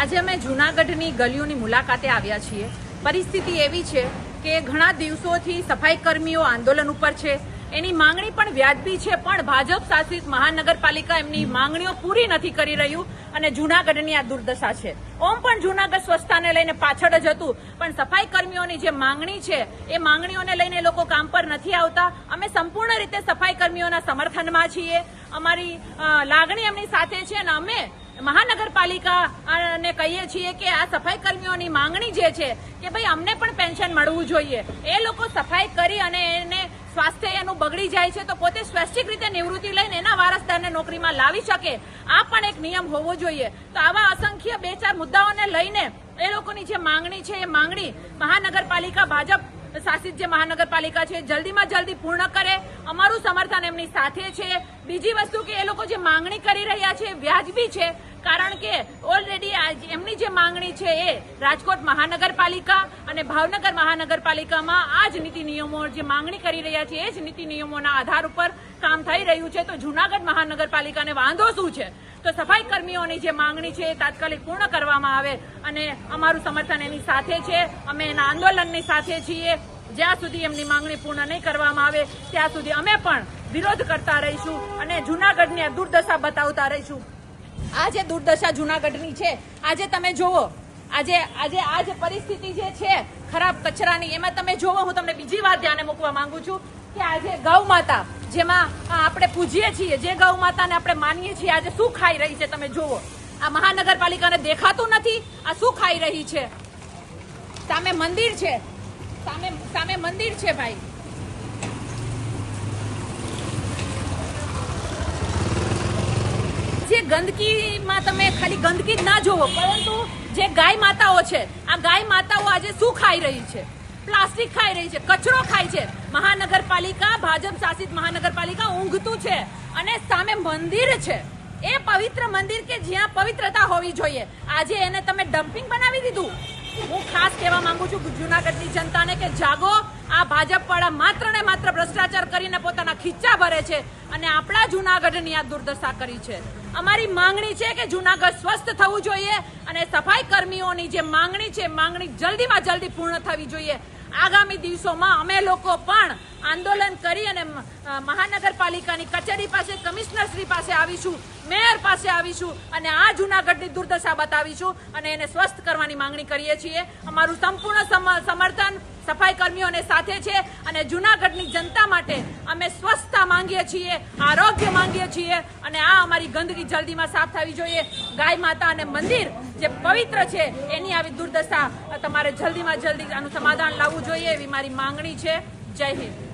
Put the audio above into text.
આજે અમે જૂનાગઢની ગલીઓની મુલાકાતે આવ્યા છીએ. પરિસ્થિતિ એવી છે કે ઘણા દિવસોથી સફાઈ કર્મીઓ આંદોલન ઉપર છે. એની માંગણી પણ વ્યાજબી છે, પણ ભાજપ શાસિત મહાનગરપાલિકા એમની માંગણીઓ પૂરી નથી કરી રહ્યું અને જૂનાગઢની આ દુર્દશા છે. ઓમ પણ જૂનાગઢ સ્વચ્છતાને લઈને પાછળ જ હતું, પણ સફાઈ કર્મીઓની જે માંગણી છે, એ માંગણીઓને લઈને લોકો કામ પર નથી આવતા. અમે સંપૂર્ણ રીતે સફાઈ કર્મીઓના સમર્થનમાં છીએ. અમારી લાગણી એમની સાથે છે અને અમે મહાનગરપાલિકા ને કહીએ છીએ કે આ સફાઈ કર્મીઓની માંગણી જે છે કે ભાઈ અમને પણ પેન્શન મળવું જોઈએ. એ લોકો સફાઈ કરી અને એને સ્વાસ્થ્ય એનું બગડી જાય છે તો પોતે સ્વૈચ્છિક રીતે નિવૃત્તિ લઈને એના વારસદારને નોકરીમાં લાવી શકે. આ પણ એક નિયમ હોવો જોઈએ. તો આવા અસંખ્ય બે ચાર મુદ્દાઓને લઈને એ લોકોની જે માંગણી છે, એ માંગણી મહાનગરપાલિકા, ભાજપ શાસિત જે મહાનગરપાલિકા છે, જલ્દીમાં જલ્દી પૂર્ણ કરે. અમારું સમર્થન એમની સાથે છે. બીજી વસ્તુ કે એ લોકો જે માંગણી કરી રહ્યા છે વ્યાજબી છે, કારણ કે ઓલરેડી એમની જે માંગણી છે એ રાજકોટ મહાનગરપાલિકા અને ભાવનગર મહાનગરપાલિકામાં આ જ નીતિ નિયમો જે માંગણી કરી રહ્યા છે, એ જ નીતિ નિયમોના આધાર ઉપર કામ થઈ રહ્યું છે. તો જુનાગઢ મહાનગરપાલિકાને વાંધો શું છે? તો સફાઈ કર્મીઓની જે માંગણી છે એ તાત્કાલિક પૂર્ણ કરવામાં આવે અને અમારું સમર્થન એની સાથે છે. અમે એના આંદોલનની સાથે છીએ. જ્યાં સુધી એમની માંગણી પૂર્ણ નહીં કરવામાં આવે, ત્યાં સુધી અમે પણ વિરોધ કરતા રહીશું અને જૂનાગઢની દુર્દશા બતાવતા રહીશું. આ જે દુર્દશા જુનાગઢની છે, આજે તમે જુઓ, આજે આજે આ જે પરિસ્થિતિ જે છે, ખરાબ કચરાની, એમાં તમે જુઓ, હું તમને બીજી વાત ધ્યાને મૂકવા માંગુ છું કે આજે ગૌ માતા, જેમાં આપણે પૂજીએ છીએ, જે ગૌ માતાને આપણે માનીએ છીએ, આજે શું ખાઈ રહી છે તમે જુઓ. આ મહાનગરપાલિકાને દેખાતું નથી, આ શું ખાઈ રહી છે? સામે મંદિર છે સામે સામે મંદિર છે ભાઈ. જે ગંદકીમાં તમે ખાલી ગંદકી જ ના જોવો, પરંતુ જે ગાય માતાઓ છે, આ ગાય માતાઓ આજે શું ખાઈ રહી છે? પ્લાસ્ટિક ખાઈ રહી છે, કચરો ખાય છે. મહાનગરપાલિકા, ભાજપ શાસિત મહાનગરપાલિકા ઊંઘતું છે અને સામે મંદિર છે. એ પવિત્ર મંદિર કે જ્યાં પવિત્રતા હોવી જોઈએ? આજે એને તમે ડમ્પિંગ બનાવી દીધું? હું ખાસ કહેવા માંગુ છું જુનાગઢની જનતાને કે જાગો, આ ભાજપ વાળા માત્ર ને માત્ર ભ્રષ્ટાચાર કરીને પોતાના ખીચ્ચા ભરે છે અને આપણા જુનાગઢની આ દુર્દશા કરી છે. અમારી માંગણી છે કે જુનાગઢ સ્વસ્થ થવું જોઈએ અને સફાઈ કર્મીઓની જે માંગણી છે માંગણી જલ્દીમાં જલ્દી પૂર્ણ થવી જોઈએ. આગામી દિવસોમાં અમે લોકો પણ આંદોલન કરી અને મહાનગરપાલિકાની કચેરી પાસે, કમિશનર શ્રી પાસે આવીશું, મેયર પાસે આવીશું અને આ જુનાગઢની દુર્દશા બતાવીશું અને એને સ્વસ્થ કરવાની માંગણી કરીએ છીએ. અમારું સંપૂર્ણ સમ- સમર્થન સફાઈ કર્મીઓને સાથે છે અને જુનાગઢની જનતા માટે અમે સ્વચ્છતા માંગીએ છીએ, આરોગ્ય માંગીએ છીએ અને આ અમારી ગંદકી જલ્દીમાં સાફ થવી જોઈએ. ગાય માતા અને મંદિર જે પવિત્ર છે, એની આવી દુર્દશા તમારે જલ્દીમાં જલ્દી આનું સમાધાન લાવવું જોઈએ એવી મારી માંગણી છે. જય હિન્દ.